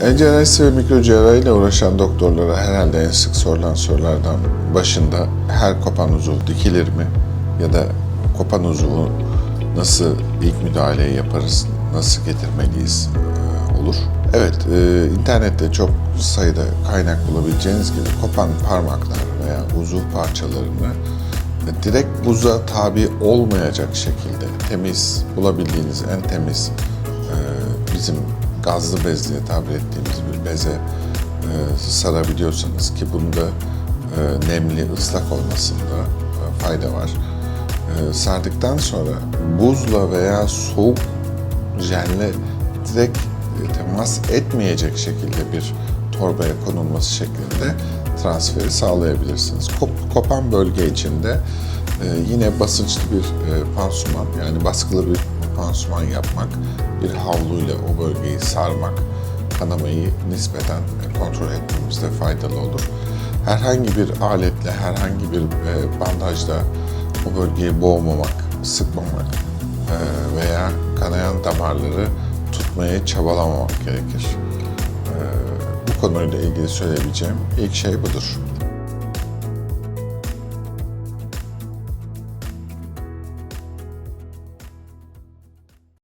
Cerrahisi ve mikrocerrahi ile uğraşan doktorlara herhalde en sık sorulan sorulardan başında her kopan uzuv dikilir mi? Ya da kopan uzuvu nasıl ilk müdahaleyi yaparız, nasıl getirmeliyiz e, olur. Evet, e, internette çok sayıda kaynak bulabileceğiniz gibi kopan parmaklar veya uzuv parçalarını direkt buza tabi olmayacak şekilde temiz, bulabildiğiniz en temiz e, bizim gazlı bez diye tabir ettiğimiz bir beze e, sarabiliyorsanız ki bunda e, nemli, ıslak olmasında e, fayda var. E, sardıktan sonra buzla veya soğuk jelle direkt e, temas etmeyecek şekilde bir torbaya konulması şeklinde transferi sağlayabilirsiniz. Kop- kopan bölge içinde e, yine basınçlı bir e, pansuman yani baskılı bir pansuman yapmak, bir havluyla o bölgeyi sarmak kanamayı nispeten kontrol etmemizde faydalı olur. Herhangi bir aletle, herhangi bir e, bandajla o bölgeyi boğmamak, sıkmamak e, veya kanayan damarları tutmaya çabalamamak gerekir. E, bu konuyla ilgili söyleyebileceğim ilk şey budur.